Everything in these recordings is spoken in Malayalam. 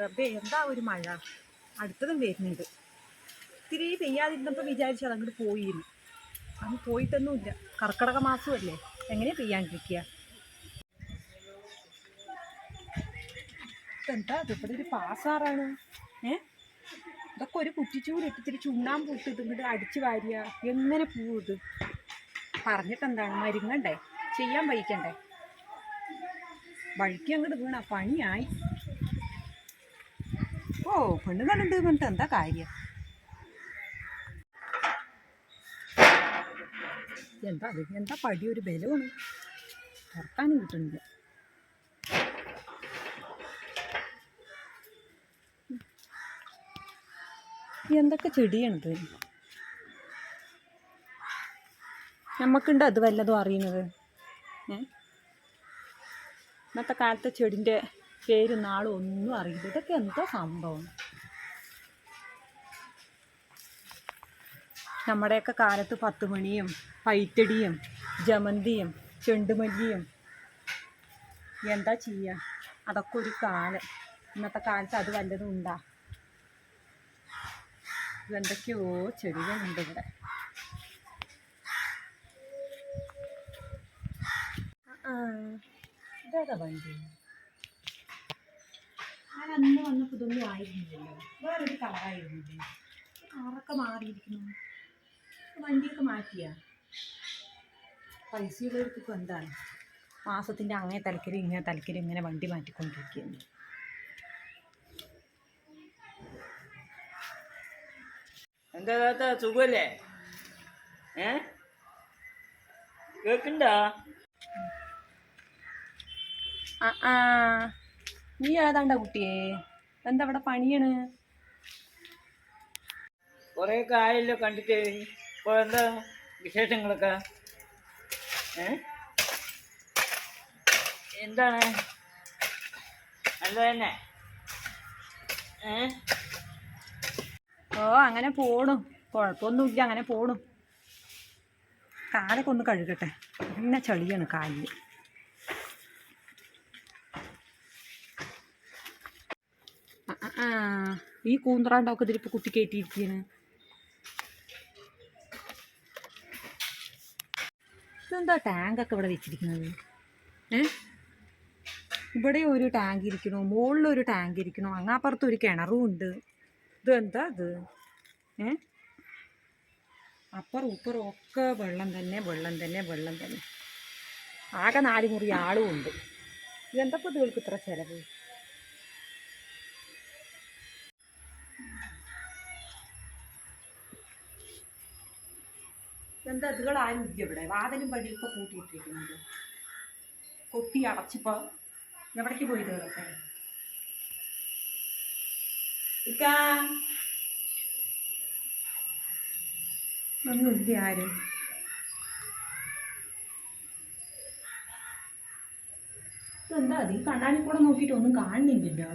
റബ്ബേ എന്താ ഒരു മഴ? അടുത്തതും വരുന്നുണ്ട്. ഇത്തിരി പെയ്യാതിരുന്നപ്പോൾ വിചാരിച്ചു അതങ്ങോട്ട് പോയിരുന്നു. അത് പോയിട്ടൊന്നുമില്ല. കർക്കിടക മാസമല്ലേ. എങ്ങനെ പെയ്യാണ്ടിരിക്കുക എന്താ അത് ഇവിടെ ഒരു പാസാറാണ്. ഏ? ഇതൊക്കെ ഒരു കുറ്റിച്ചൂര് ഇട്ടിത്തിരി ചുണ്ണാമ്പ് പൂട്ടിട്ട് ഇങ്ങോട്ട് അടിച്ചു വാരിയ. എങ്ങനെ പോവും ഇത്? പറഞ്ഞിട്ട് എന്താണ് മരുങ്ങണ്ടേ? ചെയ്യാൻ വഹിക്കണ്ടേ വഴിക്ക് അങ്ങോട്ട് വീണ പണിയായി. പെണ്ണുങ്ങളുണ്ട് പറഞ്ഞിട്ട് എന്താ കാര്യം? എന്താ അത് എന്താ പടി? ഒരു ബലമാണ്. തുറക്കാനും കിട്ടുന്നില്ല എന്തൊക്കെ ചെടിയാണിത്? നമുക്കുണ്ട് അത് വല്ലതും അറിയുന്നത്? ഏ? ഇന്നത്തെ കാലത്തെ ചെടിന്റെ പേരും നാളും ഒന്നും അറിയില്ല. ഇതൊക്കെ എന്തോ സംഭവം. നമ്മുടെയൊക്കെ കാലത്ത് പത്തുമണിയും പൈത്തടിയും ജമന്തിയും ചെണ്ടുമല്ലിയും. എന്താ ചെയ്യുക അതൊക്കെ ഒരു കാലം. ഇന്നത്തെ കാലത്ത് അത് വല്ലതും ഉണ്ടാ? ഇതെന്തൊക്കെയോ ചെടികളുണ്ട് ഇവിടെ. ഇതാ വണ്ടി. ഞാൻ അന്ന് വന്നപ്പോൾ ഇതൊന്നും ആയിരുന്നില്ലല്ലോ. വേറൊരു കളറായിരുന്നില്ലേ കളറൊക്കെ മാറിയിരിക്കുന്നു. വണ്ടിയൊക്കെ മാറ്റിയാ? പൈസയുള്ളവർക്ക് എന്താണ്? മാസത്തിന്റെ അങ്ങേ തലക്കരി ഇങ്ങനെ തലക്കരി ഇങ്ങനെ വണ്ടി മാറ്റിക്കൊണ്ടിരിക്കുന്നു. എന്താ താത്ത? സുഖല്ലേ? ഏ? കേക്കണ്ടാ ആ ആ. നീ ഏതാണ്ട കുട്ടിയെ? എന്താ അവിടെ പണിയാണ്? കുറേ കായല്ലോ കണ്ടിട്ട് ഇപ്പോൾ എന്താ വിശേഷങ്ങളൊക്കെ? ഏ? എന്താണ്? നല്ല തന്നെ ഏ? ഓ അങ്ങനെ പോണു. കുഴപ്പമൊന്നുമില്ല അങ്ങനെ പോണു. കാലൊക്കെ ഒന്ന് കഴുകട്ടെ. പിന്നെ ചളിയാണ് കാലിൽ ആ, ആ, ആ. ഈ കൂന്തറാണ്ടൊക്കെ ഇതിലിപ്പോൾ കുത്തി കയറ്റിയിരിക്കുകയാണ് ഇതെന്താ ടാങ്കൊക്കെ ഇവിടെ വെച്ചിരിക്കുന്നത്? ഏ? ഇവിടെ ഒരു ടാങ്ക് ഇരിക്കണു മുകളിലൊരു ടാങ്ക് ഇരിക്കണു അങ്ങാപ്പുറത്ത് ഒരു കിണറും ഉണ്ട്. ഇത് എന്താ ഇത്? ഏ? അപ്പുറം ഇപ്പുറം ഒക്കെ വെള്ളം തന്നെ വെള്ളം തന്നെ വെള്ളം തന്നെ. ആകെ നാല് മുറി ആളും ഉണ്ട്. ഇതെന്തപ്പോൾ ഇതുകൾക്ക് ഇത്ര ചിലവ്? എന്താ ഇതുകൾ ആരും ഇല്ല ഇവിടെ. വാതിലും പടിയൊക്കെ കൂട്ടിയിട്ടിരിക്കുന്നത് കൊട്ടി അടച്ചിപ്പോ എവിടേക്ക് പോയി ഇതുകളൊക്കെ? ഇക്കാ. ഒന്നുമില്ല ആരും. ഇതെന്താ? അത് ഈ കണ്ണാടി കൂടെ നോക്കിയിട്ട് ഒന്നും കാണുന്നില്ലല്ലോ.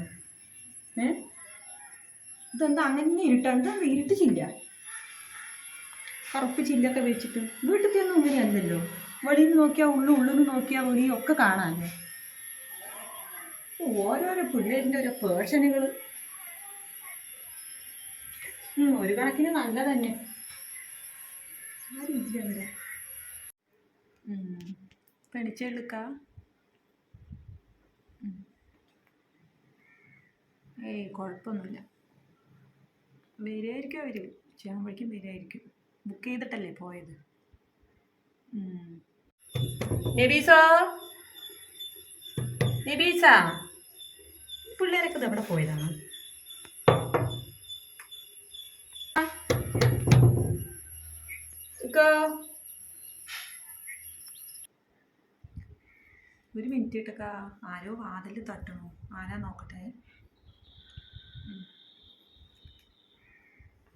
ഏ? ഇതെന്താ അങ്ങനെ ഇരുട്ടാണ് ഇതെന്താ ഇരുട്ട് ചില്ല കറുപ്പ് ചില്ലൊക്കെ വെച്ചിട്ട് വീട്ടിൽ ഒന്നും അല്ലല്ലോ വെളിയിൽ നിന്ന് നോക്കിയാൽ ഉള്ളു ഉള്ളിൽ നിന്ന് നോക്കിയാൽ വെളിയും ഒക്കെ കാണാമല്ലോ ഓരോരോ പിള്ളേരിന്റെ ഓരോ പേഴ്സണുകൾ ഒരു കണക്കിന് നല്ല തന്നെ ആരും പെണിച്ചെടുക്ക ഏയ് കുഴപ്പമൊന്നുമില്ല. വരുമായിരിക്കും അവർ ഉച്ചയാകുമ്പോഴേക്കും വരുമായിരിക്കും ബുക്ക് ചെയ്തിട്ടല്ലേ പോയത്. നബീസോ? നബീസ? പിള്ളേരൊക്കെ ഇത് എവിടെ പോയതാണ്. ഒരു മിനിറ്റ് ഇട്ടക്ക ആരോ വാതിൽ തട്ടണു. ആരാ നോക്കട്ടെ ഉം.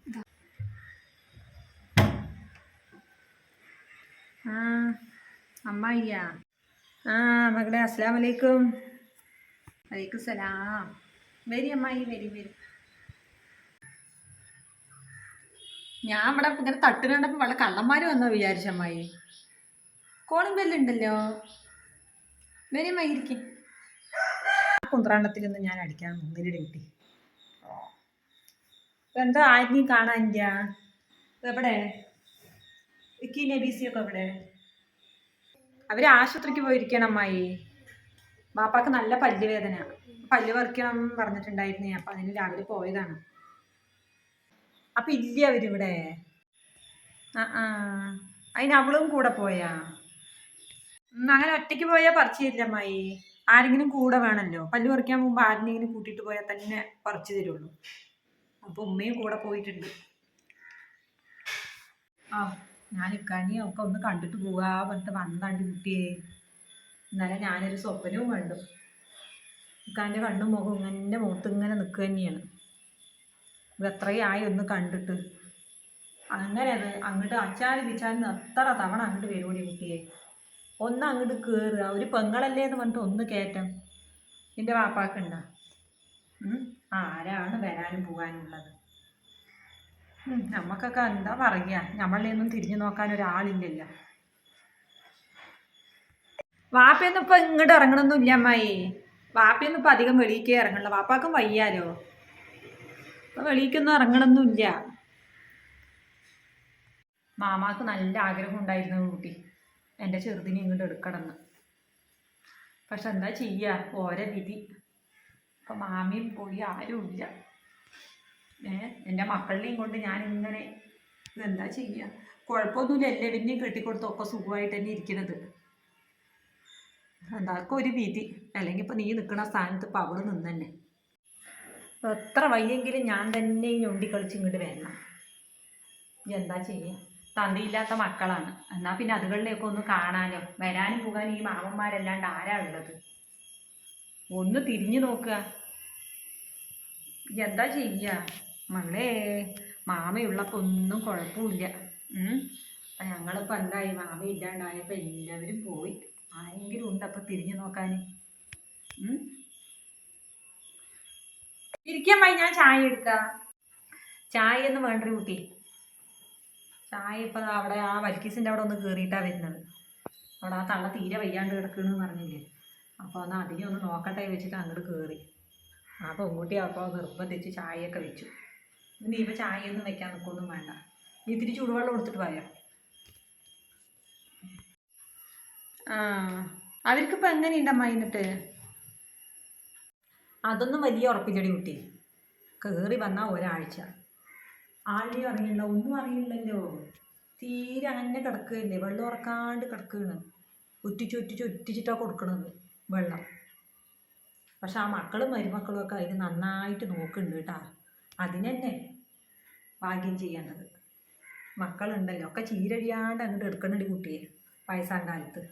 ഇതാ. ആ ആ മകളെ അസ്സാം വലൈക്കും വലൈക്കും സലാം. വരി അമ്മായി വരി വരി. ഞാൻ ഇവിടെ ഇങ്ങനെ തട്ടിനുണ്ടപ്പോൾ വളരെ കള്ളന്മാർ വന്നോ വിചാരിച്ച അമ്മായി. കോളിംഗ് ബെല്ലുണ്ടല്ലോ വരി അമ്മായി ഇരിക്കും. കുന്ത്രാണ്ടത്തിലൊന്നും ഞാൻ അടിക്കാൻ നിന്നിട്ട് കിട്ടി. എന്താ ആരെയും കാണാൻ എവിടെ അവർ ആശുപത്രിക്ക് പോയിരിക്കണം അമ്മായി. ബാപ്പാക്ക് നല്ല പല്ലുവേദന. പല്ലു പറിക്കണം പറഞ്ഞിട്ടുണ്ടായിരുന്നേ. അപ്പൊ അതിന് രാവിലെ പോയതാണ്. അപ്പൊ ഇല്ല അവരിവിടെ. അതിന് അവളും കൂടെ പോയാ? അങ്ങനെ ഒറ്റയ്ക്ക് പോയാൽ പറിച്ചു തരില്ല അമ്മായി. ആരെങ്കിലും കൂടെ വേണമല്ലോ പല്ല് പറിക്കാൻ മുമ്പ് ആരെങ്കിലും കൂട്ടിയിട്ട് പോയാൽ തന്നെ പറിച്ചു തരുള്ളൂ. അപ്പൊ ഉമ്മയും കൂടെ പോയിട്ടുണ്ട്. ആ. ഞാൻ ഇക്കാനി ഒക്കെ ഒന്ന് കണ്ടിട്ട് പോവാ പറഞ്ഞിട്ട് വന്നാണ്ട് കുട്ടിയെ. ഇന്നലെ ഞാനൊരു സ്വപ്നവും കണ്ടു. ഇക്കാന്റെ കണ്ണും മുഖം ഇങ്ങനെ മുഖത്ത് ഇങ്ങനെ നിൽക്കുക തന്നെയാണ്. എത്രയായി ഒന്ന് കണ്ടിട്ട്. അങ്ങനെ അത് അങ്ങോട്ട് അച്ചാൽ പിച്ചാലിന് എത്ര തവണ അങ്ങോട്ട് വരുമോടി കുട്ടിയെ? ഒന്ന് അങ്ങോട്ട് കയറുക ഒരു പെങ്ങളല്ലേ എന്ന് പറഞ്ഞിട്ട് ഒന്ന് കയറ്റം. എന്റെ വാപ്പാക്കുണ്ടോ? ആരാണ് വരാനും പോകാനുള്ളത്? ഉം, നമ്മക്കൊക്കെ എന്താ പറയുക നമ്മളെ ഒന്നും തിരിഞ്ഞു നോക്കാൻ ഒരാളില്ലല്ലോ. വാപ്പയൊന്നും ഇപ്പൊ ഇങ്ങോട്ട് ഇറങ്ങണൊന്നും ഇല്ല അമ്മായി. വാപ്പയൊന്നും ഇപ്പൊ അധികം വെളിയിക്കേ ഇറങ്ങണില്ല. വാപ്പാക്കും വയ്യാലോ? ഇപ്പൊ വെളിയിക്കൊന്നും ഇറങ്ങണൊന്നും ഇല്ല മാമാക്ക് നല്ല ആഗ്രഹം ഉണ്ടായിരുന്നു കുട്ടി. എന്റെ ചെറുതിനെ ഇങ്ങോട്ട് എടുക്കണമെന്ന്. പക്ഷെ എന്താ ചെയ്യുക ഓരോ വിധി. ഇപ്പം മാമിയും പോയി ആരും ഇല്ല എന്റെ മക്കളുടെയും കൊണ്ട് ഞാൻ ഇങ്ങനെ ഇതെന്താ ചെയ്യുക? കുഴപ്പമൊന്നുമില്ല എല്ലാവരിനെയും കെട്ടിക്കൊടുത്ത് ഒക്കെ സുഖമായിട്ട് തന്നെ ഇരിക്കുന്നത് അതൊക്കെ ഒരു വിധി. അല്ലെങ്കിൽ ഇപ്പം നീ നിൽക്കുന്ന സ്ഥാനത്ത് ഇപ്പം അവിടെ നിന്ന് എത്ര വയ്യെങ്കിലും ഞാൻ തന്നെ ഈ ഞൊണ്ടി ഇങ്ങോട്ട് വരണം. എന്താ ചെയ്യുക? തന്തിയില്ലാത്ത മക്കളാണ്. എന്നാൽ പിന്നെ അതുകളിലേക്ക് ഒന്ന് കാണാനോ? വരാനും പോകാനും ഈ മാമന്മാരല്ലാണ്ട് ആരാ ഉള്ളത്? ഒന്ന് തിരിഞ്ഞു നോക്കുക. എന്താ ചെയ്യുക മകളെ മാമയുള്ളപ്പോൾ ഒന്നും കുഴപ്പമില്ല. അപ്പം ഞങ്ങളിപ്പോൾ എന്തായി? മാമ ഇല്ലാണ്ടായപ്പോൾ എല്ലാവരും പോയി. ആരെങ്കിലും ഉണ്ട് അപ്പം തിരിഞ്ഞു നോക്കാൻ ഇരിക്കാൻ പോയി ഞാൻ ചായ എടുക്കാം. ചായ എന്ന് വേണ്ട കുട്ടി. ചായ ഇപ്പം അവിടെ ആ വൽക്കീസിന്റെ അവിടെ ഒന്ന് കയറിയിട്ടാണ് വരുന്നത്. അവിടെ ആ തള്ള തീരെ വയ്യാണ്ട് കിടക്കണമെന്ന് പറഞ്ഞില്ലേ? അപ്പോൾ ഒന്ന് അതിനെ ഒന്ന് നോക്കട്ടെ വെച്ചിട്ട് അങ്ങോട്ട് കയറി ആ പെൺകുട്ടി അപ്പോൾ നിർബന്ധിച്ച് ചായയൊക്കെ വെച്ചു. നീ ഇപ്പോൾ ചായയൊന്നും വെക്കാൻ നിൽക്കൊന്നും വേണ്ട. നീ ഇത്തിരി ചൂടുവെള്ളം കൊടുത്തിട്ട് പോയോ ആ അവർക്കിപ്പോൾ എങ്ങനെയുണ്ട് അമ്മ എന്നിട്ട്? അതൊന്നും വലിയ ഉറപ്പില്ലടി കുട്ടി. കയറി വന്നാൽ ഒരാഴ്ച. ആളിയും അറിയില്ല ഒന്നും അറിയില്ലല്ലോ. തീരെ അങ്ങനെ കിടക്കുകയല്ലേ? വെള്ളം ഉറക്കാണ്ട് കിടക്കുകയാണ്. ഒറ്റിച്ച് ഒറ്റിച്ച് ഒറ്റിച്ചിട്ടാണ് കൊടുക്കണത് വെള്ളം. പക്ഷെ ആ മക്കളും മരുമക്കളും ഒക്കെ അതിന് നന്നായിട്ട് നോക്കുന്നുണ്ട് കേട്ടാ. അതിനെന്നെ ഭാഗ്യം ചെയ്യേണ്ടത്. മക്കളുണ്ടല്ലോ. ഒക്കെ ചീരഴിയാണ്ട് അങ്ങോട്ട് എടുക്കണുണ്ട് കുട്ടിയെ വയസ്സാം കാലത്ത്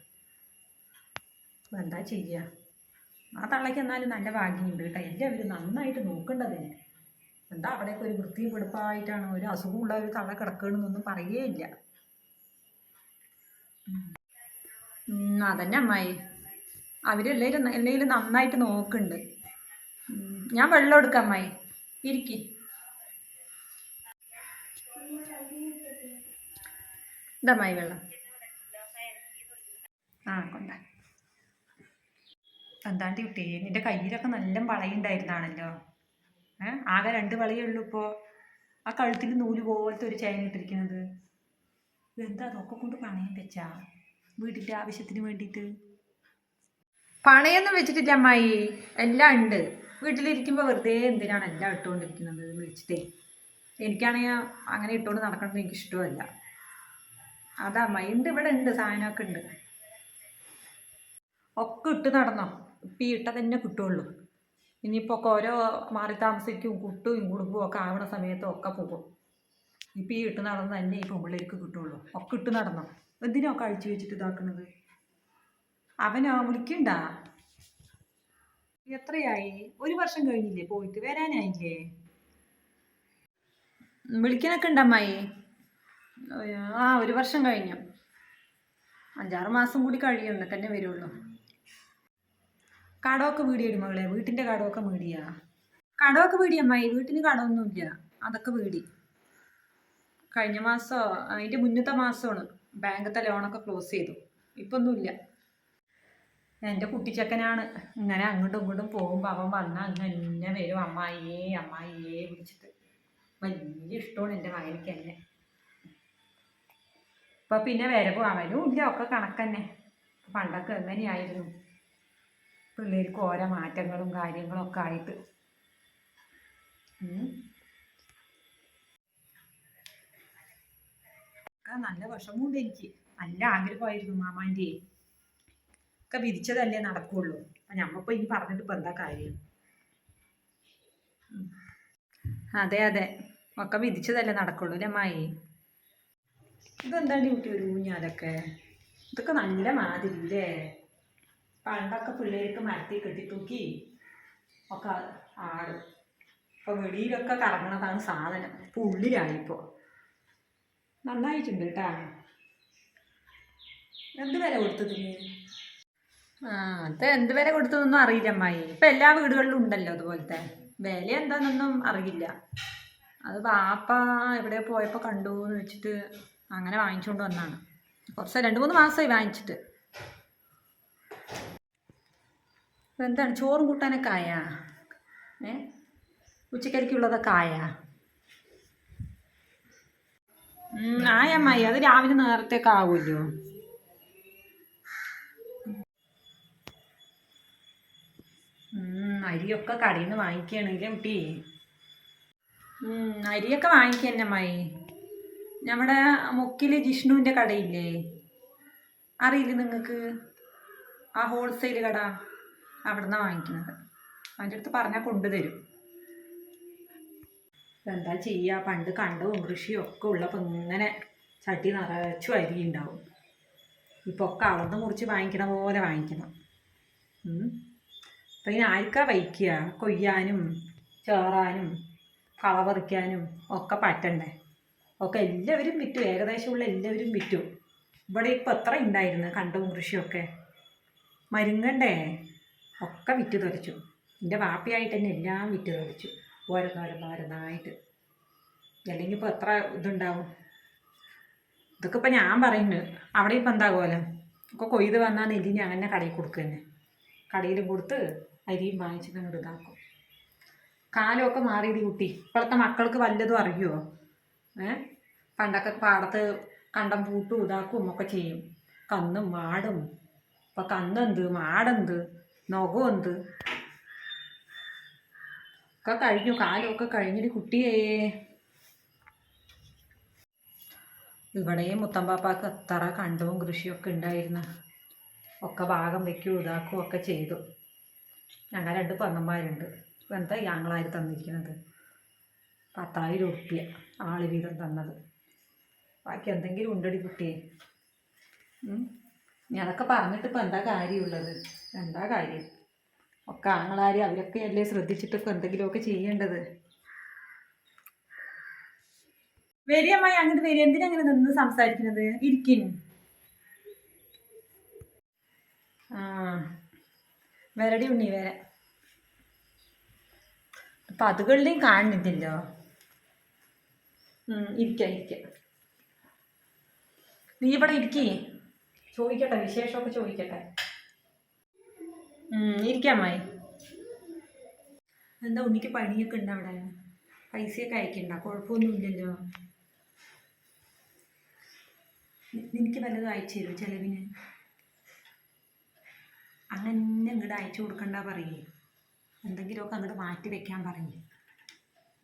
എന്താ ചെയ്യുക ആ തള്ളയ്ക്ക് എന്നാലും നല്ല ഭാഗ്യമുണ്ട് കേട്ടോ. എല്ലാവരും നന്നായിട്ട് നോക്കേണ്ടതിന്. എന്താ അവിടെയൊക്കെ ഒരു വൃത്തിയും വെടുപ്പായിട്ടാണ് ഒരു അസുഖമുള്ള ഒരു തള്ള കിടക്കണമെന്നൊന്നും പറയേയില്ല. അതന്നെ അമ്മായി. അവരെല്ലാവരും എല്ലാവരും എല്ലാവരും നന്നായിട്ട് നോക്കുന്നുണ്ട്. ഞാൻ വെള്ളം എടുക്കാം അമ്മായി. ഇരിക്കി. ഇതമ്മായി വെള്ളം. ആ കൊണ്ടാ. എന്താണ്ട് കുട്ടി? നിന്റെ കയ്യിലൊക്കെ നല്ല വളയുണ്ടായിരുന്നാണല്ലോ. ഏ ആകെ രണ്ട് വളയേ ഉള്ളൂ ഇപ്പോൾ ആ കഴുത്തിൽ നൂൽ പോലത്തെ ഒരു ചേന ഇട്ടിരിക്കുന്നത്. എന്താ അതൊക്കെ കൊണ്ട് പണയം വെച്ചാ? വീട്ടിന്റെ ആവശ്യത്തിന് വേണ്ടിയിട്ട്? പണയൊന്നും വെച്ചിട്ടില്ല അമ്മായി. എല്ലാം ഉണ്ട്. വീട്ടിലിരിക്കുമ്പോൾ വെറുതെ എന്തിനാണ് എല്ലാം ഇട്ടുകൊണ്ടിരിക്കുന്നത് എന്ന് വെച്ചിട്ടേ എനിക്കാണെങ്കിൽ അങ്ങനെ ഇട്ടുകൊണ്ട് നടക്കണമെന്ന് എനിക്ക് ഇഷ്ടമല്ല അതാ അമ്മായി ഉണ്ട് ഇവിടെ ഉണ്ട് സാധനമൊക്കെ ഉണ്ട്. ഒക്കെ ഇട്ട് നടന്നോ? ഇപ്പം ഈ ഇട്ട തന്നെ കിട്ടുള്ളൂ. ഇനിയിപ്പോൾ ഒക്കെ ഓരോ മാറി താമസിക്കും കുട്ടും കുടുംബവും ഒക്കെ ആവണ സമയത്തും ഒക്കെ പോകും. ഇപ്പം ഈ ഇട്ട് നടന്ന് തന്നെ ഈ പൊമ്പിളേക്ക് കിട്ടുള്ളൂ. ഒക്കെ ഇട്ട് നടന്നോ? എന്തിനാ ഒക്കെ അഴിച്ചു വെച്ചിട്ട് ഇതാക്കണത്? അവനോ വിളിക്കണ്ട എത്രയായി? ഒരു വർഷം കഴിഞ്ഞില്ലേ പോയിട്ട്? വരാനായില്ലേ? വിളിക്കാനൊക്കെ ഉണ്ടമ്മായി ആ ഒരു വർഷം കഴിഞ്ഞു. അഞ്ചാറ് മാസം കൂടി കഴിയും തന്നെ വരുള്ളൂ. കടമൊക്കെ വീടിയടി മകളെ. വീട്ടിന്റെ കടമൊക്കെ വീടിയാ കടമൊക്കെ വീടി അമ്മായി. വീട്ടിന് കടമൊന്നുമില്ല. അതൊക്കെ വീടി കഴിഞ്ഞ മാസം അതിന്റെ മുന്നത്തെ മാസമാണ്. ബാങ്കത്തെ ലോണൊക്കെ ക്ലോസ് ചെയ്തു. ഇപ്പം ഒന്നുമില്ല എന്റെ കുട്ടിച്ചക്കനാണ്. ഇങ്ങനെ അങ്ങോട്ടും ഇങ്ങോട്ടും പോകുമ്പോൾ അവൻ വന്നാൽ എന്നെ വരും. അമ്മായിയേ അമ്മായിയേ വിളിച്ചിട്ട്. വലിയ ഇഷ്ടമാണ് എന്റെ മകനിക്ക് എന്നെ. ഇപ്പം പിന്നെ വരവും അവനും ഇല്ല. ഒക്കെ കണക്കന്നെ. പണ്ടൊക്കെ എങ്ങനെയായിരുന്നു? പിള്ളേർക്ക് ഓരോ മാറ്റങ്ങളും കാര്യങ്ങളും ഒക്കെ ആയിട്ട്. നല്ല വിഷമമുണ്ട് എനിക്ക്. നല്ല ആഗ്രഹമായിരുന്നു മാമാന്റെ. ഒക്കെ വിധിച്ചതല്ലേ നടക്കുള്ളൂ. അപ്പം ഞമ്മപ്പോൾ ഇനി പറഞ്ഞിട്ട് ഇപ്പം എന്താ കാര്യം. അതെ അതെ. ഒക്കെ വിധിച്ചതല്ലേ നടക്കുള്ളൂ അല്ലേ മായി ഡ്യൂട്ടി ഒരു ഊഞ്ഞാലൊക്കെ? ഇതൊക്കെ നല്ല മാതിരി ഇല്ലേ പണ്ടൊക്കെ പിള്ളേർക്ക് മരത്തിൽ കെട്ടി തൂക്കി ഒക്കെ ആടും ഇപ്പോൾ വെളിയിലൊക്കെ കറങ്ങണതാണ് സാധനം. ഇപ്പോൾ ഉള്ളിലായിപ്പോൾ നന്നായിട്ടുണ്ട് കേട്ടാ. എന്ത് വില കൊടുത്തതിന്? ആ അത് എന്ത് വില കൊടുത്തതൊന്നും അറിയില്ല അമ്മായി. ഇപ്പൊ എല്ലാ വീടുകളിലും ഉണ്ടല്ലോ അതുപോലത്തെ. വില എന്താണെന്നൊന്നും അറിയില്ല. അത് വാപ്പ എവിടെ പോയപ്പോൾ കണ്ടു എന്ന് വെച്ചിട്ട് അങ്ങനെ വാങ്ങിച്ചുകൊണ്ട് വന്നാണ്. കുറച്ച് രണ്ട് മൂന്ന് മാസമായി വാങ്ങിച്ചിട്ട്. എന്താണ്? ചോറും കൂട്ടാനൊക്കെ ആയാ? ഏ? ഉച്ചക്കരിക്കുള്ളതൊക്കെ ആയാ? ആയമ്മായി അത് രാവിലെ നേരത്തേക്ക് അരിയൊക്കെ കടയിൽ നിന്ന് വാങ്ങിക്കുകയാണെങ്കിലേ കുട്ടി അരിയൊക്കെ വാങ്ങിക്കന്നെ മായി നമ്മുടെ മുക്കിൽ ജിഷ്ണുവിന്റെ കടയില്ലേ? അറിയില്ലേ നിങ്ങൾക്ക് ആ ഹോൾസെയിൽ കട അവിടെ നിന്നാണ് വാങ്ങിക്കുന്നത്. അവന്റെ അടുത്ത് പറഞ്ഞാൽ കൊണ്ടുതരും. എന്താ ചെയ്യുക പണ്ട് കണ്ടവും കൃഷിയും ഒക്കെ ഉള്ളപ്പോൾ ഇങ്ങനെ ചട്ടി നിറച്ചു അരി ഉണ്ടാവും. ഇപ്പോൾ ഒക്കെ അളന്ന് മുറിച്ച് വാങ്ങിക്കണ പോലെ വാങ്ങിക്കണം. അപ്പം ഇതിന് ആർക്കാ വയ്ക്കുക? കൊയ്യാനും ചേറാനും കള പറിക്കാനും ഒക്കെ പറ്റണ്ടേ? ഒക്കെ എല്ലാവരും വിറ്റു. ഏകദേശമുള്ള എല്ലാവരും വിറ്റു. ഇവിടെ ഇപ്പോൾ എത്ര ഉണ്ടായിരുന്നു? കണ്ടവും കൃഷിയൊക്കെ മരുങ്ങണ്ടേ? ഒക്കെ വിറ്റ് തുലച്ചു എന്റെ വാപ്പിയായിട്ട് തന്നെ എല്ലാം വിറ്റ് തുലച്ചു ഓരോന്നോരോന്നോരോന്നായിട്ട് അല്ലെങ്കിൽ ഇപ്പോൾ എത്ര ഇതുണ്ടാവും? ഇതൊക്കെ ഇപ്പം ഞാൻ പറയുന്നു. അവിടെ ഇപ്പം എന്താ കോലം? ഒക്കെ കൊയ്ത് വന്നാൽ നെല്ലിന് അങ്ങനെ കടയിൽ കൊടുക്കുക തന്നെ കൊടുത്ത് അരിയും വാങ്ങിച്ചിട്ട് അങ്ങോട്ട് ഇതാക്കും കാലമൊക്കെ മാറിയത് കുട്ടി. ഇപ്പോഴത്തെ മക്കൾക്ക് വല്ലതും അറിയുമോ ഏ? പണ്ടൊക്കെ പാടത്ത് കണ്ടം പൂട്ടും ഇതാക്കും ഒക്കെ ചെയ്യും. കന്നും മാടും ഇപ്പം കന്നെന്ത്? മാടെന്ത്? നഖമെന്ത് ഒക്കെ കഴിഞ്ഞു. കാലമൊക്കെ കഴിഞ്ഞിട്ട് കുട്ടിയേ. ഇവിടെയും മുത്തമ്പാപ്പാക്ക് എത്ര കണ്ടവും കൃഷിയൊക്കെ ഉണ്ടായിരുന്നു. ഒക്കെ ഭാഗം വെക്കുകയും ഇതാക്കുകയും ഒക്കെ ചെയ്തു. ഞങ്ങൾ രണ്ട് പെങ്ങന്മാരുണ്ട്. എന്താ ഞങ്ങളാര് തന്നിരിക്കുന്നത് പത്തായിരം ഉറുപ്പ്യ ആൾ വീതം തന്നത്. ബാക്കി എന്തെങ്കിലും ഉണ്ടടി കുട്ടിയെ. ഞാനൊക്കെ പറഞ്ഞിട്ട് ഇപ്പം എന്താ കാര്യമുള്ളത്? എന്താ കാര്യം? ഒക്കെ ആങ്ങളാര് അവരൊക്കെ അല്ലേ ശ്രദ്ധിച്ചിട്ട് ഇപ്പം എന്തെങ്കിലുമൊക്കെ ചെയ്യേണ്ടത്? വരിയമ്മായി അങ്ങോട്ട് വരി. എന്തിനാ അങ്ങനെ നിന്ന് സംസാരിക്കുന്നത് ഇരിക്കുന്നു ആ. വരടി ഉണ്ണി വരെ അപ്പം അതുകളിലേയും കാണുന്നില്ലല്ലോ ഇരിക്കാം നീ ഇവിടെ ഇരിക്കേ. ചോദിക്കട്ടെ വിശേഷമൊക്കെ ചോദിക്കട്ടെ. ഇരിക്കാമായി എന്താ ഉണ്ണിക്ക് പണിയൊക്കെ ഉണ്ട് അവിടെ? പൈസയൊക്കെ അയക്കണ്ട? കുഴപ്പമൊന്നുമില്ലല്ലോ നിനക്ക് വല്ലതും അയച്ചു തരുമോ ചെലവിന് അങ്ങനെ ഇങ്ങോട്ട് അയച്ചു കൊടുക്കണ്ട പറയേ? എന്തെങ്കിലുമൊക്കെ അങ്ങോട്ട് മാറ്റി വെക്കാൻ പറയേ.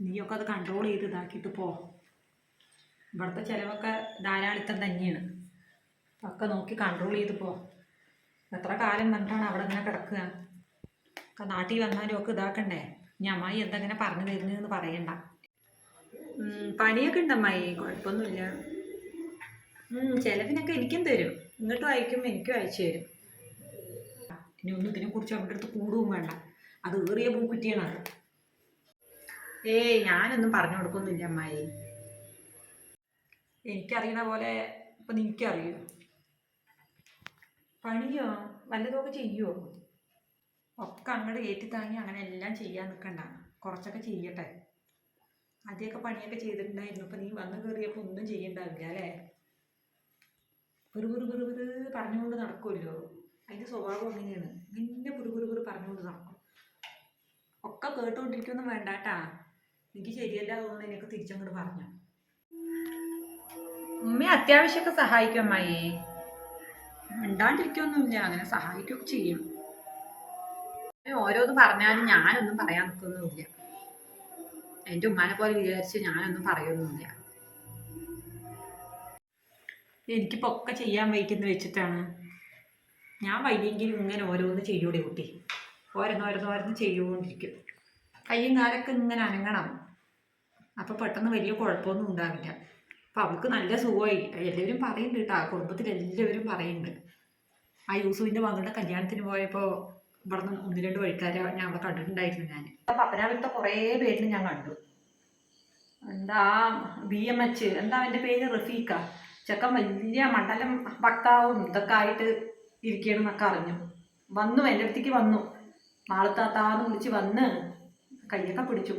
നീയൊക്കെ അത് കൺട്രോൾ ചെയ്ത് ഇതാക്കിയിട്ട് പോ. ഇവിടുത്തെ ചിലവൊക്കെ ധാരാളിത്തം തന്നെയാണ്. ഒക്കെ നോക്കി കൺട്രോൾ ചെയ്ത് പോ. എത്ര കാലം കണ്ടാണ് അവിടെ ഇങ്ങനെ കിടക്കുക? ഒക്കെ നാട്ടിൽ വന്നാലും ഒക്കെ ഇതാക്കണ്ടേ? ഇനി അമ്മായി എന്തെങ്ങനെ പറഞ്ഞു തരുന്നതെന്ന് പറയണ്ട. പണിയൊക്കെ ഉണ്ട് അമ്മായി? കുഴപ്പമൊന്നുമില്ല. ചിലവിനൊക്കെ എനിക്കും തരും. ഇങ്ങോട്ടും അയക്കും എനിക്കും അയച്ചു തരും. ഇനി ഒന്നും ഇതിനെക്കുറിച്ച് അവരുടെ അടുത്ത് കൂടുകയും വേണ്ട. അത് ഏറിയ പൂക്കുറ്റിയാണ് അത്. ഏയ് ഞാനൊന്നും പറഞ്ഞു കൊടുക്കുന്നില്ല അമ്മായി. എനിക്കറിയണ പോലെ ഇപ്പം നിനക്കറിയോ? പണിയോ? വല്ലതൊക്കെ ചെയ്യുമോ ഒക്കെ അങ്ങോട്ട് ഏറ്റി താങ്ങി അങ്ങനെ എല്ലാം ചെയ്യാൻ നിൽക്കണ്ട കുറച്ചൊക്കെ ചെയ്യട്ടെ. ആദ്യമൊക്കെ പണിയൊക്കെ ചെയ്തിട്ടുണ്ടായിരുന്നു. ഇപ്പം നീ വന്ന് കയറിയപ്പോൾ ഒന്നും ചെയ്യണ്ടാവില്ല അല്ലേ? വെറു വെറു വെറു വെറു പറഞ്ഞുകൊണ്ട് നടക്കുമല്ലോ അതിന്റെ സ്വഭാവം അങ്ങനെയാണ്. പുറു പുറു പറഞ്ഞുകൊണ്ട് നടക്കും. ഒക്കെ കേട്ടുകൊണ്ടിരിക്കൊന്നും വേണ്ട കേട്ടാ എനിക്ക് ശരിയല്ല തോന്നുന്നു എനിക്ക് തിരിച്ചങ്ങോട്ട് പറഞ്ഞു. ഉമ്മ അത്യാവശ്യമൊക്കെ സഹായിക്കും അമ്മായി. മിണ്ടാണ്ടിരിക്കൊന്നുമില്ല. അങ്ങനെ സഹായിക്കുകയൊക്കെ ചെയ്യും. ഓരോന്ന് പറഞ്ഞാലും ഞാനൊന്നും പറയാൻ നിൽക്കൊന്നുമില്ല. എന്റെ ഉമ്മാനെ പോലെ വിചാരിച്ച് ഞാനൊന്നും പറയൊന്നുമില്ല. എനിക്കിപ്പോൾ ഒക്കെ ചെയ്യാൻ വയ്ക്കുന്ന വെച്ചിട്ടാണ്. ഞാൻ വൈകിയെങ്കിലും ഇങ്ങനെ ഓരോന്ന് ചെയ്യൂടെ കുട്ടി. ഓരോന്നോരോന്നോരോന്ന് ചെയ്തുകൊണ്ടിരിക്കും കയ്യും കാലൊക്കെ ഇങ്ങനെ അനങ്ങണം. അപ്പോൾ പെട്ടെന്ന് വലിയ കുഴപ്പമൊന്നും ഉണ്ടാവില്ല. അപ്പോൾ അവൾക്ക് നല്ല സുഖമായി. എല്ലാവരും പറയുന്നുണ്ട് കേട്ടോ. കുടുംബത്തിൽ എല്ലാവരും പറയുന്നുണ്ട്. ആ യൂസുവിന്റെ മകളുടെ കല്യാണത്തിന് പോയപ്പോൾ ഇവിടെ നിന്ന് ഒന്ന് രണ്ട് വഴിക്കാരെ ഞാൻ അവിടെ കണ്ടിട്ടുണ്ടായിരുന്നു ഞാൻ. പത്തനാപുരത്തെ കുറേ പേരിന് ഞാൻ കണ്ടു. എന്താ ബി എം എച്ച് എന്താ അവന്റെ പേര് റഫീക്ക ചെക്കൻ വലിയ മണ്ഡലം ഭക്താവും ഇതൊക്കെ ആയിട്ട് ഇരിക്കണമെന്നൊക്കെ അറിഞ്ഞു. വന്നു എന്റെ അടുത്തേക്ക് വന്നു. നാളെ താത്താന്ന് വിളിച്ച് വന്ന് കയ്യൊക്കെ പിടിച്ചു.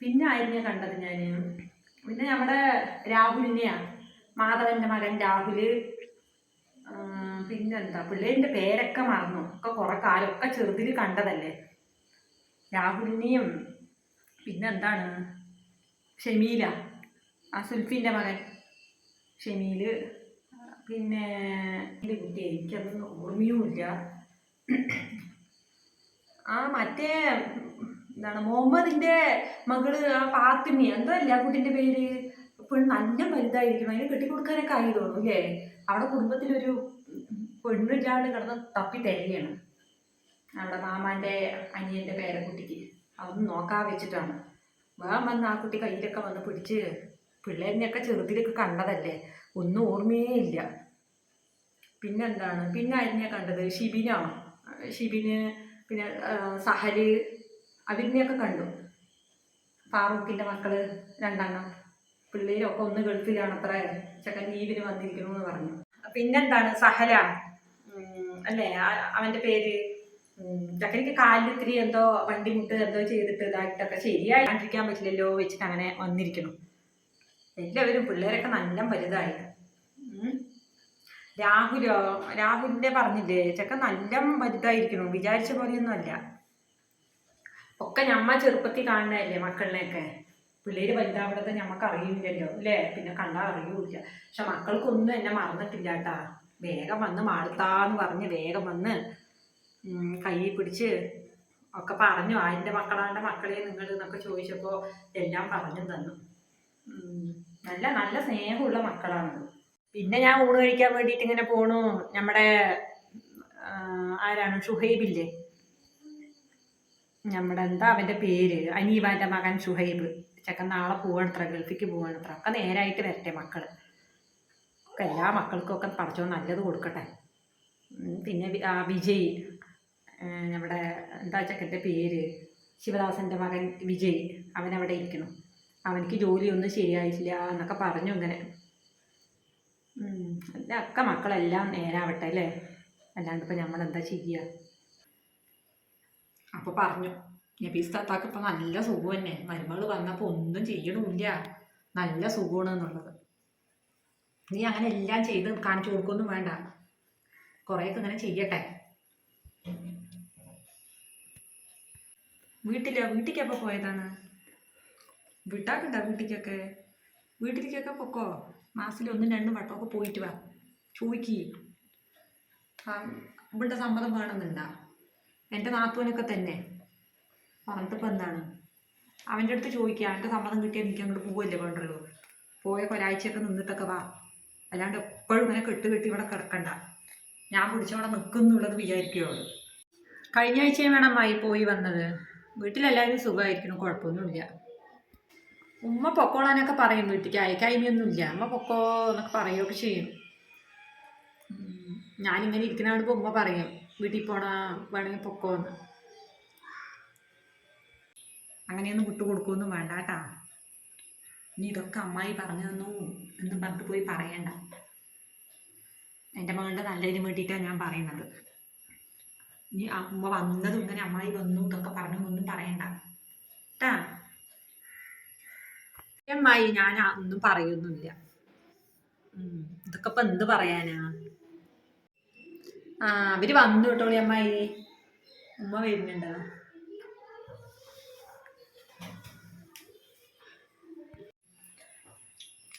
പിന്നെ ആയിരുന്നു ഞാൻ കണ്ടത് ഞാൻ. പിന്നെ നമ്മുടെ രാഹുലിനെയാണ്. മാധവന്റെ മകൻ രാഹുൽ പിന്നെന്താ പിള്ളേരിന്റെ പേരൊക്കെ മറന്നു. ഒക്കെ കുറെ കാലമൊക്കെ ചെറുതിൽ കണ്ടതല്ലേ. രാഹുലിനെയും പിന്നെന്താണ് ഷമീല ആ സുൽഫിന്റെ മകൻ. ഷമീൽ പിന്നെ എന്റെ കുട്ടി എനിക്കതൊന്നും ഓർമ്മയുമില്ല ആ മറ്റേ എന്താണ് മുഹമ്മദിന്റെ മകൾ ആ പാത്തിമി എന്തോ അല്ല കുട്ടിന്റെ പേര്? പെണ്ണ് നല്ല വലുതായിരിക്കും. അതിന് കെട്ടിക്കൊടുക്കാനൊക്കെ ആയി തോന്നുന്നു അല്ലേ? അവിടെ കുടുംബത്തിലൊരു പെണ്ണില്ലാണ്ട് കിടന്ന് തപ്പി തരികയാണ് അവിടെ മാമാന്റെ അനിയന്റെ പേരക്കുട്ടിക്ക്. അതൊന്നും നോക്കാൻ വെച്ചിട്ടാണ്. വേഗം വന്ന് ആ കുട്ടി കയ്യിലൊക്കെ വന്ന് പിടിച്ച് പിള്ളേരിനെയൊക്കെ ചെറുതിലൊക്കെ കണ്ടതല്ലേ? ഒന്നും ഓർമ്മയേ ഇല്ല പിന്നെന്താണ്? പിന്നെ അതിനെ കണ്ടത് ഷിബിനോ? ഷിബിന് പിന്നെ സഹൽ അവരിനെയൊക്കെ കണ്ടു. ഫാറൂഖിന്റെ മക്കൾ രണ്ടെണ്ണം. പിള്ളേരൊക്കെ ഒന്ന് ഗൾഫിലാണ് അത്ര ചെക്കൻ ലീവിന് വന്നിരിക്കണമെന്ന് പറഞ്ഞു. പിന്നെന്താണ് സഹല? അല്ലേ? അവന്റെ പേര് ചെക്കനിക്ക് കാലിൽ ഇത്തിരി എന്തോ വണ്ടി മുട്ട് എന്തോ ചെയ്തിട്ട് ഇതായിട്ടൊക്കെ ശരിയായിട്ടിരിക്കാൻ പറ്റില്ലല്ലോ വെച്ചിട്ട് അങ്ങനെ വന്നിരിക്കണം. എല്ലാവരും പിള്ളേരൊക്കെ നല്ല വലുതായി. രാഹുലോ രാഹുലിന്റെ പറഞ്ഞില്ലേ ചെക്കൻ നല്ല വലുതായിരിക്കണം. വിചാരിച്ച പോലെയൊന്നും അല്ല ഒക്കെ ഞമ്മ ചെറുപ്പത്തിൽ കാണുന്നതല്ലേ മക്കളിനെയൊക്കെ? പിള്ളേര് വലുതാവണത് ഞമ്മക്ക് അറിയില്ലല്ലോ അല്ലേ? പിന്നെ കണ്ടാൽ അറിയൂല പക്ഷെ മക്കൾക്കൊന്നും എന്നെ മറന്നിട്ടില്ല കേട്ടാ വേഗം വന്ന് മാളത്താന്ന് പറഞ്ഞ് വേഗം വന്ന് കൈ പിടിച്ച് ഒക്കെ പറഞ്ഞു. ആ എന്റെ മക്കളാണ്ട മക്കളെ നിങ്ങൾ എന്നൊക്കെ ചോദിച്ചപ്പോൾ എല്ലാം പറഞ്ഞു തന്നു. നല്ല നല്ല സ്നേഹമുള്ള മക്കളാണ് പിന്നെ ഞാൻ ഊണ് കഴിക്കാൻ വേണ്ടിയിട്ട് ഇങ്ങനെ പോണു. നമ്മുടെ ആരാണ്? ഷുഹൈബില്ലേ? നമ്മുടെ എന്താ അവന്റെ പേര്? അനീബാന്റെ മകൻ ഷുഹൈബ്. ചെക്കൻ നാളെ പോവാണത്ര ഗൾഫിക്ക് പോവാണത്ര ഒക്കെ നേരായിട്ട് വരട്ടെ മക്കൾ ഒക്കെ എല്ലാ മക്കൾക്കൊക്കെ പഠിച്ചോ നല്ലത് കൊടുക്കട്ടെ. പിന്നെ ആ വിജയ്. നമ്മുടെ എന്താ ചെക്കന്റെ പേര്? ശിവദാസന്റെ മകൻ വിജയ്. അവനവിടെ ഇരിക്കണം. അവനിക്ക് ജോലിയൊന്നും ശരിയായിട്ടില്ല എന്നൊക്കെ പറഞ്ഞു ഇങ്ങനെ. എന്റെ അക്ക മക്കളെല്ലാം നേരാവട്ടെ അല്ലേ? അല്ലാണ്ട് ഇപ്പം നമ്മളെന്താ ചെയ്യുക അപ്പോൾ പറഞ്ഞു നബീസ് താത്താക്ക് ഇപ്പം നല്ല സുഖം തന്നെ. മരുമകൾ വന്നപ്പോൾ ഒന്നും ചെയ്യണമില്ല നല്ല സുഖമാണ് എന്നുള്ളത്. നീ അങ്ങനെ എല്ലാം ചെയ്ത് കാണിച്ചു കൊടുക്കൊന്നും വേണ്ട. കുറേയൊക്കെ ഇങ്ങനെ ചെയ്യട്ടെ. വീട്ടിലോ വീട്ടിലേക്കപ്പോൾ പോയതാണ്? വിട്ടാക്കണ്ട വീട്ടിലേക്കൊക്കെ വീട്ടിലേക്കൊക്കെ പൊക്കോ? മാസത്തിൽ ഒന്നും രണ്ടും വട്ടമൊക്കെ പോയിട്ട് വാ. ചോദിക്കി ഇവിടുത്തെ സമ്മതം വേണമെന്നുണ്ടാ? എന്റെ നാത്തുവനൊക്കെ തന്നെ. പറഞ്ഞിട്ടിപ്പോൾ എന്താണ്? അവന്റെ അടുത്ത് ചോദിക്കുക അവന്റെ സമ്മതം കിട്ടിയാൽ എനിക്ക് അങ്ങോട്ട് പോവല്ലേ വേണ്ടുള്ളൂ. പോയൊക്കെ ഒരാഴ്ചയൊക്കെ നിന്നിട്ടൊക്കെ വാ. അല്ലാണ്ട് എപ്പോഴും ഇങ്ങനെ കെട്ട് കെട്ടി ഇവിടെ കിടക്കണ്ട. ഞാൻ പിടിച്ചവിടെ നിൽക്കുന്നുള്ളത് വിചാരിക്കുകയുള്ളൂ കഴിഞ്ഞ ആഴ്ചയും വേണം മായി പോയി വന്നത്. വീട്ടിലെല്ലാവരും സുഖമായിരിക്കണം കുഴപ്പമൊന്നുമില്ല. ഉമ്മ പൊക്കോളാനൊക്കെ പറയും വീട്ടിലേക്ക് അയക്കായ്മയൊന്നുമില്ല. അമ്മ പൊക്കോ എന്നൊക്കെ പറയുകയൊക്കെ ചെയ്യും. ഞാനിങ്ങനെ ഇരിക്കുന്ന കാണുമ്പോൾ ഉമ്മ പറയും വീട്ടിൽ പോണ വേണമെങ്കിൽ പൊക്കോ എന്ന് അങ്ങനെയൊന്നും വിട്ടു കൊടുക്കുകയൊന്നും വേണ്ട കേട്ടാ. ഇനി ഇതൊക്കെ അമ്മായി പറഞ്ഞു തന്നു എന്ന് പറഞ്ഞിട്ട് പോയി പറയണ്ട. എന്റെ മകളുടെ നല്ലതിന് വേണ്ടിയിട്ടാണ് ഞാൻ പറയുന്നത്. ഇനി അമ്മ വന്നതും ഇങ്ങനെ അമ്മായി വന്നു ഇതൊക്കെ പറഞ്ഞു ഒന്നും പറയണ്ട. കേട്ടാ? അമ്മായി ഞാൻ ഒന്നും പറയുന്നില്ല. ഇതൊക്കെ ഇപ്പൊ എന്ത് പറയാനാ? ആ അവർ വന്നു കേട്ടോളി അമ്മായി. ഉമ്മ വരുന്നുണ്ടോ?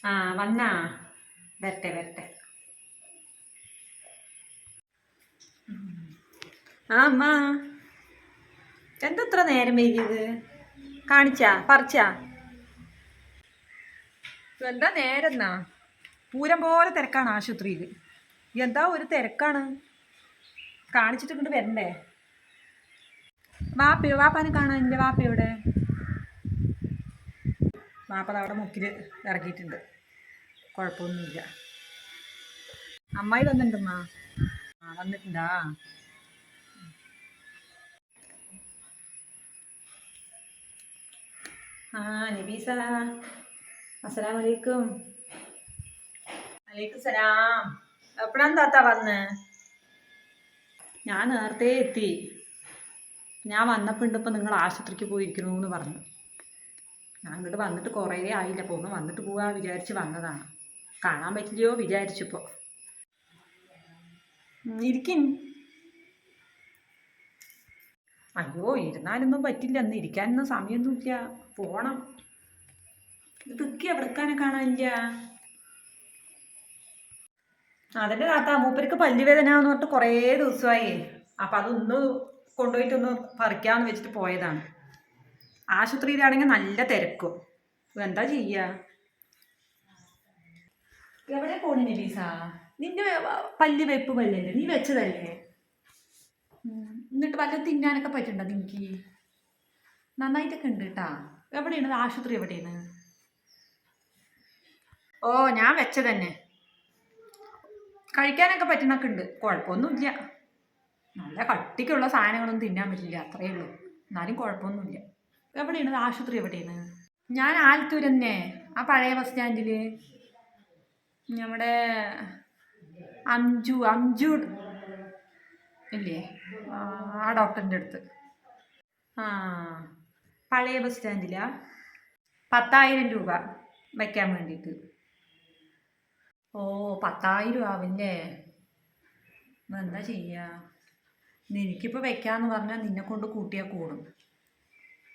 ആ വന്നാ. വരട്ടെ വരട്ടെ. ആ അമ്മ. എന്തത്ര നേരം വൈകിയത്? കാണിച്ചാ? പറിച്ചാ? എന്താ നേരെന്നാ? പൂരം പോലെ തിരക്കാണ് ആശുപത്രിയിൽ എന്താ ഒരു തിരക്കാണ്? കാണിച്ചിട്ട് ഇങ്ങോട്ട് വരണ്ടേ? വാപ്പയോ? വാപ്പാനെ എന്റെ വാപ്പ എവിടെ? വാപ്പ അവിടെ മുക്കിൽ ഇറക്കിയിട്ടുണ്ട്. കുഴപ്പമൊന്നുമില്ല. അമ്മായി വന്നിട്ടുണ്ടമ്മ? ആ വന്നിട്ടുണ്ടാ? ആ നബീസ. അസ്സലാം വലൈക്കും വലൈക്കും സലാം. എപ്പോഴാണ് താത്ത വന്ന്? ഞാൻ നേരത്തെ എത്തി. ഞാൻ വന്നപ്പോൾ ഉണ്ട് നിങ്ങൾ ആശുപത്രിക്ക് പോയിരിക്കുന്നു എന്ന് പറഞ്ഞു. ഞാൻ ഇങ്ങോട്ട് വന്നിട്ട് കുറേ ആയില്ല. പോകുന്നു വന്നിട്ട് പോവാ വിചാരിച്ച് വന്നതാണ്. കാണാൻ പറ്റില്ലയോ വിചാരിച്ചിപ്പോൾ ഇരിക്കിൻ. അയ്യോ ഇരുന്നാലൊന്നും പറ്റില്ല. ഇന്ന് ഇരിക്കാനൊന്നും സമയമൊന്നുമില്ല പോണം. ഇതൊക്കെ എവിടക്കാനെ കാണാനില്ല. അതിന്റെ താത്ത മൂപ്പർക്ക് പല്ലുവേദന എന്ന് പറഞ്ഞിട്ട് കുറേ ദിവസമായി. അപ്പം അതൊന്ന് കൊണ്ടുപോയിട്ടൊന്ന് പറിക്കാമെന്ന് വെച്ചിട്ട് പോയതാണ്. ആശുപത്രിയിലാണെങ്കിൽ നല്ല തിരക്കും. എന്താ ചെയ്യുക എവിടെ പോണിന് ലീസ നിന്റെ പല്ല് വെപ്പ് പല്ലല്ലേ? നീ വെച്ചതല്ലേ. എന്നിട്ട് വല്ലതും തിന്നാനൊക്കെ പറ്റുണ്ടോ നിനക്ക്? നന്നായിട്ടൊക്കെ ഉണ്ട് കേട്ടാ എവിടെയാണ്? ആശുപത്രി എവിടെയാണ്? ഓ ഞാൻ വെച്ചതന്നെ. കഴിക്കാനൊക്കെ പറ്റുന്നൊക്കെ ഉണ്ട്. കുഴപ്പമൊന്നുമില്ല. നല്ല കട്ടിക്കുള്ള സാധനങ്ങളൊന്നും തിന്നാൻ പറ്റില്ല അത്രയേ ഉള്ളൂ. എന്നാലും കുഴപ്പമൊന്നുമില്ല. എവിടെയാണ്? ആശുപത്രി എവിടെയാണ്? ഞാൻ ആലത്തൂർ തന്നെ ആ പഴയ ബസ് സ്റ്റാൻഡിൽ നമ്മുടെ അഞ്ചു അഞ്ചു ഇല്ലേ? ആ ഡോക്ടറിന്റെ അടുത്ത്. ആ പഴയ ബസ് സ്റ്റാൻഡിലാ പത്തായിരം രൂപ വയ്ക്കാൻ വേണ്ടിയിട്ട്. ഓ പത്തായിരം ആവില്ലേ? എന്താ ചെയ്യുക നിനക്കിപ്പോൾ വെക്കാന്ന് പറഞ്ഞാൽ നിന്നെ കൊണ്ട് കൂട്ടിയാൽ കൂടും.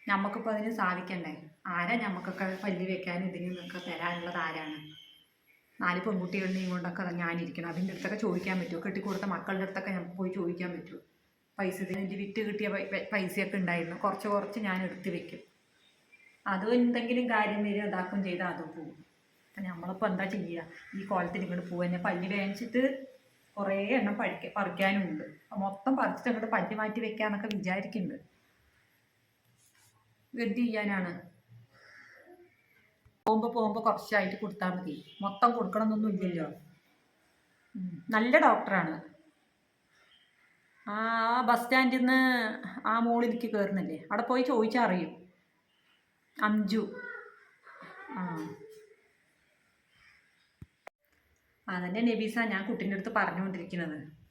നമുക്കിപ്പോൾ അതിന് സാധിക്കണ്ടേ? ആരാ നമുക്കൊക്കെ പല്ല് വെക്കാൻ ഇതിന് നിന്നൊക്കെ തരാനുള്ളത് ആരാണ്? നാല് പെൺകുട്ടികളുടെയും കൊണ്ടൊക്കെ ഞാനിരിക്കണം. അതിന്റെ അടുത്തൊക്കെ ചോദിക്കാൻ പറ്റുമോ? കെട്ടിക്കൊടുത്ത മക്കളുടെ അടുത്തൊക്കെ നമുക്ക് പോയി ചോദിക്കാൻ പറ്റുമോ? പൈസ ഇതിന് വിറ്റ് കിട്ടിയ പൈസയൊക്കെ ഉണ്ടായിരുന്നു. കുറച്ച് കുറച്ച് ഞാൻ എടുത്ത് വെക്കും. അതും എന്തെങ്കിലും കാര്യം വരും അതാക്കും ചെയ്താൽ അതും പോകും. അപ്പം നമ്മളിപ്പോൾ എന്താ ചെയ്യുക ഈ കോലത്തിൽ ഇങ്ങോട്ട് പോവാൻ പല്ലി വേണിച്ചിട്ട് കുറേ എണ്ണം പഴിക്ക പറിക്കാനും ഉണ്ട് അപ്പം മൊത്തം പറിച്ചിട്ട് അങ്ങോട്ട് പല്ലി മാറ്റി വെക്കാന്നൊക്കെ വിചാരിക്കുന്നുണ്ട് എന്ത് ചെയ്യാനാണ്? പോകുമ്പോൾ പോകുമ്പോൾ കുറച്ചായിട്ട് കൊടുത്താൽ മതി. മൊത്തം കൊടുക്കണമെന്നൊന്നും ഇല്ലല്ലോ. നല്ല ഡോക്ടറാണ്. ആ ബസ് സ്റ്റാൻഡിൽ നിന്ന് ആ മോളിലേക്ക് കയറുന്നില്ലേ അവിടെ പോയി ചോദിച്ചാൽ അറിയും. അഞ്ചു. ആ. അതന്നെ നബീസ ഞാൻ കുട്ടീന്റെ അടുത്ത് പറഞ്ഞുകൊണ്ടിരിക്കുന്നത്.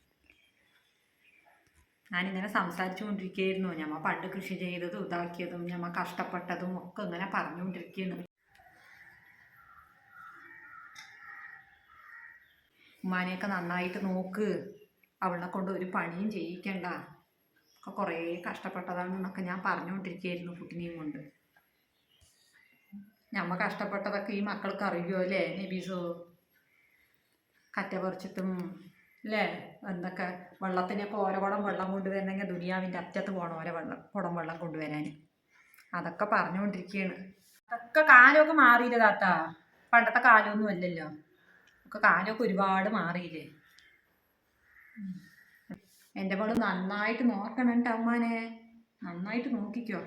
ഞാനിങ്ങനെ സംസാരിച്ചു കൊണ്ടിരിക്കുകയായിരുന്നു ഞമ്മ പണ്ട് കൃഷി ചെയ്തതും ഇതാക്കിയതും ഞമ്മ കഷ്ടപ്പെട്ടതും ഒക്കെ ഇങ്ങനെ പറഞ്ഞുകൊണ്ടിരിക്കുകയാണ്. ഉമ്മാനെയൊക്കെ നന്നായിട്ട് നോക്ക്. അവളെ കൊണ്ട് ഒരു പണിയും ചെയ്യിക്കണ്ട. ഒക്കെ കുറേ കഷ്ടപ്പെട്ടതാണെന്നൊക്കെ ഞാൻ പറഞ്ഞുകൊണ്ടിരിക്കുകയായിരുന്നു കുട്ടിനെയും കൊണ്ട്. ഞമ്മ കഷ്ടപ്പെട്ടതൊക്കെ ഈ മക്കൾക്ക് അറിയുമോ അല്ലേ നബീസോ? കറ്റ പറിച്ചിട്ടും അല്ലേ എന്തൊക്കെ? വെള്ളത്തിനൊക്കെ ഓരോ കുടം വെള്ളം കൊണ്ടുവരണമെങ്കിൽ ദുനിയാവിന്റെ അറ്റത്ത് പോകണം ഓരോ വെള്ളം കുടം വെള്ളം കൊണ്ടുവരാൻ. അതൊക്കെ പറഞ്ഞുകൊണ്ടിരിക്കുകയാണ് അതൊക്കെ കാലമൊക്കെ മാറിയില്ല താത്ത? പണ്ടത്തെ കാലമൊന്നും അല്ലല്ലോ. ഒക്കെ കാലമൊക്കെ ഒരുപാട് മാറിയില്ലേ. എന്റെ മോൾ നന്നായിട്ട് നോക്കണം കേട്ടോ അമ്മാനെ. നന്നായിട്ട് നോക്കിക്കോ.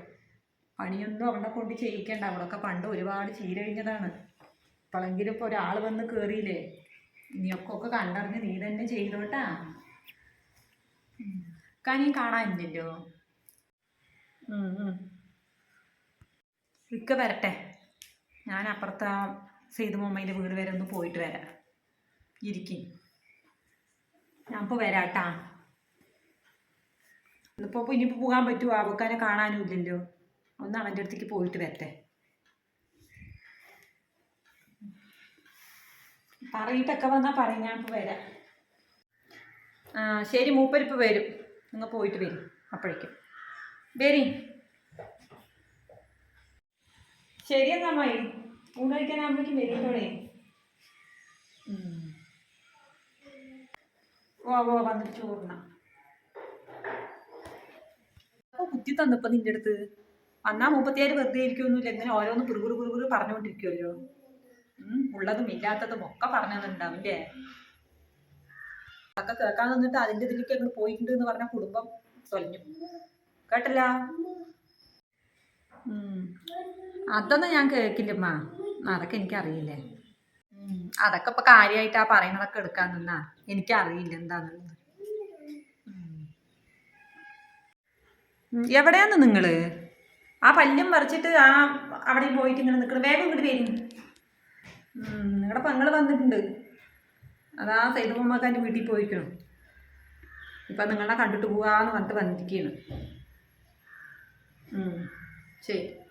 പണിയൊന്നും അവളെ കൊണ്ട് ചെയ്യിക്കണ്ട. അവളൊക്കെ പണ്ട് ഒരുപാട് ചീരഴിഞ്ഞതാണ് ഇപ്പോഴെങ്കിലും ഇപ്പോൾ ഒരാൾ വന്ന് കയറിയില്ലേ നീയൊക്കെ കണ്ടറിഞ്ഞ് നീ തന്നെ ചെയ്തോട്ടാ കനിയും കാണാനില്ലല്ലോ. ഇക്ക വരട്ടെ. ഞാൻ അപ്പുറത്തെ സെയ്ത് മൊമ്മയിന്റെ വീട് വരെ ഒന്ന് പോയിട്ട് വരാം. ഇരിക്കും. ഞാൻ ഇപ്പോൾ വരാട്ടാ. ഇന്നിപ്പോൾ ഇനിയിപ്പോൾ പോകാൻ പറ്റുമോ അവക്കാനെ കാണാനും ഇല്ലല്ലോ. ഒന്ന് അവന്റെ അടുത്തേക്ക് പോയിട്ട് വരട്ടെ. പറയിട്ടൊക്കെ വന്നാൽ പറയും ഞാൻ ഇപ്പോൾ വരാം. ശരി മൂപ്പരിപ്പ് വരും. നിങ്ങൾ പോയിട്ട് വരും അപ്പോഴേക്കും. വരി ശരി എന്നാ മായി ഊണ് കഴിക്കാനാകുമ്പോഴേക്കും വരുമ്പോഴേ ഓ ഓ വന്നിട്ട് ചോറിനാ. കുത്തി തന്നപ്പോൾ നിന്റെ അടുത്ത്. അന്നാ മുപ്പത്തിയാറ് വെറുതെ ഇരിക്കുമൊന്നുമില്ല ഇങ്ങനെ ഓരോന്ന് പുറുകുറു പുറുകുറു പറഞ്ഞുകൊണ്ടിരിക്കുമല്ലോ ഉള്ളതും ഇല്ലാത്തതും ഒക്കെ പറഞ്ഞു തന്നിട്ടുണ്ടാവും അല്ലേ അതൊക്കെ കേൾക്കാൻ നിന്നിട്ട് അതിന്റെ ഇതിലേക്ക് അങ്ങ് പോയിട്ടുണ്ട് എന്ന് പറഞ്ഞ കുടുംബം തൊലഞ്ഞു കേട്ടില്ല. അതൊന്നും ഞാൻ കേൾക്കില്ലമ്മ അതൊക്കെ എനിക്കറിയില്ലേ. അതൊക്കെ ഇപ്പൊ കാര്യമായിട്ട് ആ പറയണതൊക്കെ എടുക്കാൻ നിന്നാ. എനിക്കറിയില്ല എന്താന്നുള്ളത്. എവിടെയാന്ന് നിങ്ങൾ? ആ പല്ലും പറിച്ചിട്ട് ആ അവിടെ പോയിട്ട് ഇങ്ങനെ നിൽക്കണം വേഗം ഇങ്ങോട്ട് വരും. നിങ്ങളുടെ പങ്ങൾ വന്നിട്ടുണ്ട്. അതാ സൈതമ്മക്കാന്റെ വീട്ടിൽ പോയിക്കണം ഇപ്പം നിങ്ങളെ കണ്ടിട്ട് പോവാന്ന് പറഞ്ഞിട്ട് വന്നിരിക്കുകയാണ്. ശരി.